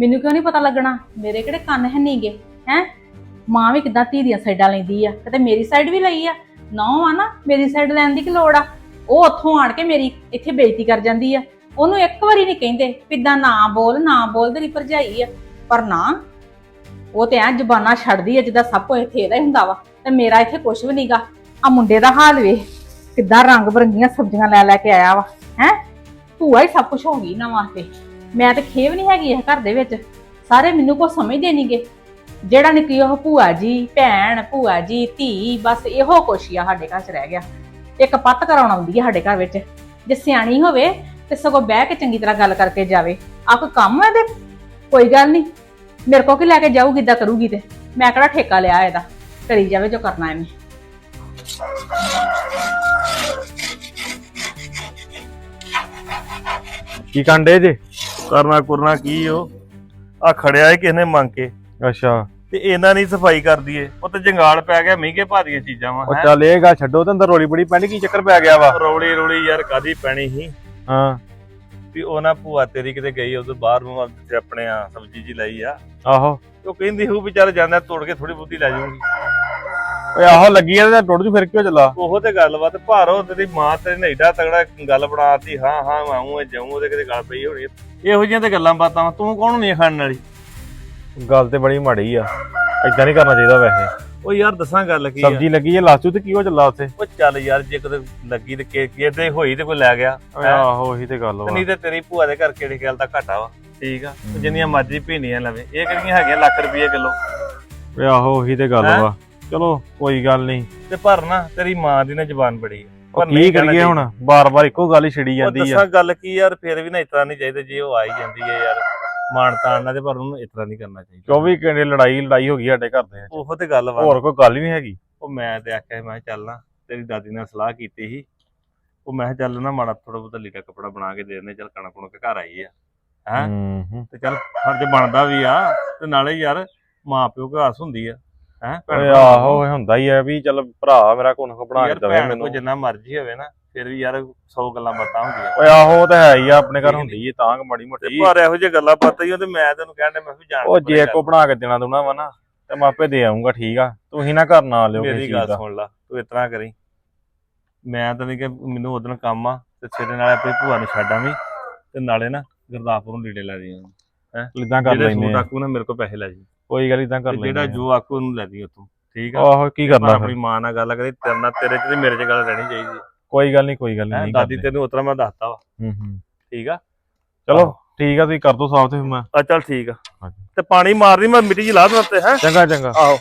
ਮੈਨੂੰ ਕਿਉਂ ਨਹੀਂ ਪਤਾ ਲੱਗਣਾ? ਮੇਰੇ ਕਿਹੜੇ ਕੰਨ ਹੈ ਨਹੀਂਗੇ, ਹੈ? ਮਾਂ ਵੀ ਕਿਦਾਂ ਧੀ ਦੀਆਂ ਸਾਈਡਾਂ ਲੈਂਦੀ ਆ, ਕਿਤੇ ਮੇਰੀ ਸਾਈਡ ਵੀ ਲਈ ਆ? ਨੌ ਆ ਨਾ, ਮੇਰੀ ਸਾਈਡ ਲੈਣ ਦੀ ਕੀ ਲੋੜ ਆ? ਉਹ ਉੱਥੋਂ ਆਣ ਕੇ ਮੇਰੀ ਇੱਥੇ ਬੇਇੱਜ਼ਤੀ ਕਰ ਜਾਂਦੀ ਆ। ਉਹਨੂੰ ਇੱਕ ਵਾਰੀ ਨਹੀਂ ਕਹਿੰਦੇ ਪਿੱਦਾਂ ਨਾ ਬੋਲ ਨਾ ਬੋਲ ਤੇਰੀ ਭਰਜਾਈ ਆ। ਪਰ ਨਾ, ਉਹ ਤੇ ਐ ਜ਼ਬਾਨਾਂ ਛੱਡਦੀ ਆ ਜਿੱਦਾਂ ਸਭ ਕੁਝ ਇੱਥੇ ਇਹਦਾ ਹੀ ਹੁੰਦਾ ਵਾ। ਤੇ ਮੇਰਾ ਇੱਥੇ ਕੁਝ ਵੀ ਨਹੀਂਗਾ ਆ ਮੁੰਡੇ ਦਾ ਹਾਲ ਵੇ ਕਿੱਦਾਂ ਰੰਗ ਬਰੰਗੀਆਂ ਸਬਜ਼ੀਆਂ ਲੈ ਲੈ ਕੇ ਆਇਆ ਵਾ, ਹੈ? ਭੂਆ ਹੀ ਸਭ ਕੁਝ ਹੋ ਗਈ ਨਾ ਵਾਸਤੇ। ਮੈਂ ਤੇ ਖੇਵ ਨਹੀਂ ਹੈਗੀ ਇਹ ਘਰ ਦੇ ਵਿੱਚ। ਸਾਰੇ ਮੈਨੂੰ ਕੋ ਸਮਝਦੇ ਨਹੀਂਗੇ ਜਿਹੜਾ ਨਿੱਕੀ ਉਹ ਭੂਆ ਜੀ, ਭੈਣ, ਭੂਆ ਜੀ, ਧੀ, ਬਸ ਇਹੋ ਕੁਛ ਹੀ ਆ ਸਾਡੇ ਘਰ ਚ ਰਹਿ ਗਿਆ। ਇੱਕ ਪੱਤ ਕਰਾਉਣ ਆਉਂਦੀ ਆ ਸਾਡੇ ਘਰ ਵਿੱਚ। ਜੇ ਸਿਆਣੀ ਹੋਵੇ ਤੇ ਸਗੋਂ ਬਹਿ ਕੇ ਚੰਗੀ ਤਰ੍ਹਾਂ ਗੱਲ ਕਰਕੇ ਜਾਵੇ। ਆ ਕੋਈ ਕੰਮ ਹੈ ਦੇ ਕੋਈ ਗੱਲ ਨਹੀਂ ਮੇਰੇ ਕੋ ਕੀ ਲੈ ਕੇ ਜਾਊਗੀ, ਇਦਾਂ ਕਰੂਗੀ ਤੇ। ਮੈਂ ਕਿਹੜਾ ਠੇਕਾ ਲਿਆ ਇਹਦਾ? ਕਰੀ ਜਾਵੇ ਜੋ ਕਰਨਾ ਇਹਨੇ। ਕੀ ਕੰਡੇ ਜੇ? ਕਰਨਾ ਕੁਰਨਾ ਕੀ ਉਹ ਆ ਖੜਿਆ ਏ ਕਿਸ ਨੇ ਮੰਗ ਕੇ। ਅੱਛਾ। ਤੇ ਇਹਨਾਂ ਨਹੀਂ ਸਫ਼ਾਈ ਕਰਦੀ ਏ ਉਹ ਤੇ ਜੰਗਾਲ ਪੈ ਗਿਆ ਮਹਿੰਗੇ ਭਾਰੀਆਂ ਚੀਜ਼ਾਂ ਵਾ ਉਹ ਚੱਲ ਇਹ ਗਾ ਛੱਡੋ ਤੇ ਅੰਦਰ ਰੋਲੀ ਬੜੀ ਪੈਣੀ ਕੀ ਚੱਕਰ ਪੈ ਗਿਆ ਵਾ? ਰੌਲੀ ਰੌਲੀ ਯਾਰ ਕਾਦੀ ਪੈਣੀ ਸੀ? ਹਾਂ। ਵੀ ਉਹ ਨਾ ਭੂਆ ਤੇਰੀ ਕਿਤੇ ਗਈ ਉਧਰ ਬਾਹਰ ਨੂੰ ਆਪਣੇ ਆ ਸਬਜ਼ੀ ਜੀ ਲਈ ਆ। ਆਹੋ। ਉਹ ਕਹਿੰਦੀ ਹੂ ਵਿਚਾਰ ਜਾਂਦਾ ਤੋੜ ਕੇ ਥੋੜੀ ਬੁੱਧੀ ਲੈ ਜਾਊਂਗੀ। ਓਏ ਆਹੋ ਲੱਗੀ ਆ ਤੇ ਟੁੱਟ ਜੂ ਫਿਰ ਕਿਉਂ ਚੱਲਾ? ਉਹੋ ਤੇ ਗੱਲਬਾਤ ਭਾਰੋ ਤੇਰੀ ਮਾਂ ਤੇਰੇ ਨੇ ਏਡਾ ਤਗੜਾ ਗੱਲ ਬਣਾਤੀ ਹਾਂ ਹਾਂ ਮੈਂ ਆਊਂ ਜਾਊਂ ਉਹਦੇ ਕਿਤੇ ਗੱਲ ਪਈ ਹੋਣੀ ਇਹੋ ਜਿਹੀਆਂ ਤੇ ਗੱਲਾਂ ਬਾਤਾਂ। ਤੂੰ ਕੌਣ ਨਹੀਂ ਖਾਣ ਵਾਲੀ? ਗੱਲ ਤੇ ਬੜੀ ਮਾੜੀ ਆ ਏਦਾਂ ਨਹੀਂ ਕਰਨਾ ਚਾਹੀਦਾ ਵੈਸੇ। ਉਹ ਯਾਰ ਦੱਸਾਂ ਗੱਲ ਕੀ ਆ? ਸਬਜ਼ੀ ਲੱਗੀ ਜੇ ਲਾਸੂ ਤੇ ਕੀ ਹੋ ਚੱਲਾ ਉੱਥੇ? ਉਹ ਚੱਲ ਯਾਰ ਜੇ ਕਿਤੇ ਲੱਗੀ ਤੇ ਕਿ ਕਿਤੇ ਹੋਈ ਤੇ ਕੋਈ ਲੈ ਗਿਆ ਆਹੋ ਉਹੀ ਤੇ ਗੱਲ ਵਾ। ਨਹੀਂ ਤੇ ਤੇਰੀ ਭੂਆ ਦੇ ਘਰ ਕਿਹੜੀ ਗੱਲ ਦਾ ਘਾਟਾ ਵਾ? ਠੀਕ ਆ ਜਿੰਨੀਆਂ ਮਰਜ਼ੀ ਭੀਨੀਆਂ ਲਵੇ ਇਹ ਕਿਹੜੀਆਂ ਹੈਗੀਆਂ ਲੱਖ ਰੁਪਏ ਕਿਲੋ? ਆਹੋ ਉਹੀ ਤੇ ਗੱਲ ਹੈਂ? ਵਾ। ਚਲੋ ਕੋਈ ਗੱਲ ਨਹੀਂ। ਤੇ ਪਰ ਨਾ ਤੇਰੀ ਮਾਂ ਦੀ ਨਾ ਜ਼ਬਾਨ ਬੜੀ ਉਹ ਪਰ ਕੀ ਕਰੀਏ ਹੁਣ? ਬਾਰ-ਬਾਰ ਇੱਕੋ ਗੱਲ ਹੀ ਛਿੜੀ ਜਾਂਦੀ ਆ। ਦੱਸਾਂ ਗੱਲ ਕੀ ਯਾਰ ਫੇਰ ਵੀ ਨਾ ਇਤਰਾ ਨਹੀਂ ਚਾਹੀਦਾ ਜੇ ਉਹ ਆਈ ਜਾਂਦੀ ਹੈ ਯਾਰ। ਮਾਣ ਤਾਣ ਨਾਲ ਤੇ ਪਰ ਉਹਨੂੰ ਇਤਰਾ ਨਹੀਂ ਕਰਨਾ ਚਾਹੀਦਾ। 24 ਘੰਟੇ ਲੜਾਈ ਲੜਾਈ ਹੋ ਗਈ ਸਾਡੇ ਘਰ ਦੇ। ਉਹੋ ਤੇ ਗੱਲ ਵਾ। ਹੋਰ ਕੋਈ ਗੱਲ ਹੀ ਨਹੀਂ ਹੈਗੀ? ਉਹ ਮੈਂ ਤੇ ਆਖਿਆ ਮੈਂ ਕਿਹਾ ਚੱਲ ਨਾ ਤੇਰੀ ਦਾਦੀ ਨਾਲ ਸਲਾਹ ਕੀਤੀ ਸੀ। ਉਹ ਮੈਂ ਕਿਹਾ ਚੱਲ ਨਾ ਮਾੜਾ ਥੋੜਾ ਬਹੁਤਾ ਲੀੜਾ ਕੱਪੜਾ ਬਣਾ ਕੇ ਦੇ ਦਿੰਦੇ ਚੱਲ ਕਣਕ ਕੁਣਕ ਘਰ ਆਈ ਆ ਹੈਂ? ਹੂੰ ਹੂੰ। ਤੇ ਚੱਲ ਫਰਜ਼ ਬਣਦਾ ਵੀ ਆ। ਤੇ ਨਾਲੇ ਯਾਰ ਮਾਂ ਪਿਓ ਕੋ ਆਸ ਹੁੰਦੀ ਆ। ਹੈ? ਓਏ ਆਹੋ ਇਹ ਹੁੰਦਾ ਹੀ ਆ ਵੀ ਚੱਲ ਭਰਾ ਮੇਰਾ ਕੋਨ ਕੋ ਬਣਾ ਕੇ ਦਵੇ ਮੈਨੂੰ। ਜਿੰਨਾ ਮਰਜ਼ੀ ਹੋਵੇ ਨਾ ਫਿਰ ਵੀ ਯਾਰ 100 ਗੱਲਾਂ ਬਾਤਾਂ ਹੁੰਦੀਆਂ। ਓਏ ਆਹੋ ਉਹ ਤਾਂ ਹੈ ਹੀ ਆ ਆਪਣੇ ਘਰ। ਹੁੰਦੀ ਏ ਤਾਂ ਮਾੜੀ ਮੋਟੀ। ਪਰ ਇਹੋ ਜਿਹੀ ਗੱਲਾਂ ਬਾਤਾਂ ਹੀ ਆ ਤੇ ਮੈਂ ਤੈਨੂੰ ਡਿਆ ਮੈਂ ਵੀ ਜਾਣ ਉਹ ਜੇ ਕੋ ਬਣਾ ਕੇ ਦੇਣਾ ਦੂਣਾ ਵਾ ਨਾ ਤੇ ਮੈਂ ਆਪੇ ਦੇ ਆਉਂਗਾ ਠੀਕ ਆ। ਤੁਸੀਂ ਨਾ ਘਰ ਨਾ ਲਿਓ ਮੇਰੀ ਗੱਲ ਦਾ। ਸੁਣ ਲਾ ਤੂੰ ਇਤਨਾ ਕਰੀ। ਮੈਂ ਤਾਂ ਨਹੀਂ ਕਿ ਮੈਨੂੰ ਉਦੋਂ ਕੰਮ ਆ ਤੇ ਸਵੇਰੇ ਨਾਲ ਆਪਣੀ ਭੂਆ ਨੂੰ ਛੱਡਾਂ ਵੀ ਤੇ ਨਾਲੇ ਨਾ ਗੁਰਦਾਸਪੁਰ ਨੂੰ ਲੀੜੇ ਲੈ ਜੀ ਇਦਾਂ ਕਰ ਜਿਹੜੇ ਲੈਨੇ ਸੂਟ ਆਕੂ ਨਾ ਮੇਰੇ ਕੋਲ ਪੈਸੇ ਲੈ ਜੀ ਕੋਈ ਗੱਲ ਇਦਾਂ ਕਰ ਤੇ ਜਿਹੜਾ। ਜੋ ਆਕੂ ਉਹਨੂੰ ਲੈ ਜੀ ਉੱਥੋਂ ਠੀਕ ਆ? ਆਹੋ ਕੀ ਪਰ ਕਰਨਾ ਆਪਣੀ ਫਿਰ? ਮਾਂ ਨਾਲ ਗੱਲ ਕਰੇ ਤੇਰੇ ਨਾਲ ਤੇਰੇ ਚ ਤੇ ਮੇਰੇ ਚ ਗੱਲ ਰਹਿਣੀ ਚਾਹੀਦੀ। ਕੋਈ ਗੱਲ ਨਹੀਂ ਕੋਈ ਗੱਲ ਹੈ ਨਹੀਂ ਦਾਦੀ ਤੈਨੂੰ ਉਤਰਾ ਮੈਂ ਦੱਸਤਾ ਵਾ। ਹੂੰ ਹੂੰ। ਠੀਕ ਆ? ਚਲੋ ਠੀਕ ਆ ਤੁਸੀਂ ਕਰ ਦੋ ਸਾਫ਼ ਤੇ ਫਿਰ ਮੈਂ। ਆ ਚੱਲ ਠੀਕ ਆ। ਹਾਂਜੀ। ਤੇ ਪਾਣੀ ਮਾਰਦੀ ਮੈਂ ਮਿੱਟੀ ਜੀ ਲਾ ਦਵਾਂ ਤੇ ਹੈ? ਚੰਗਾ ਚੰਗਾ। ਆਹੋ।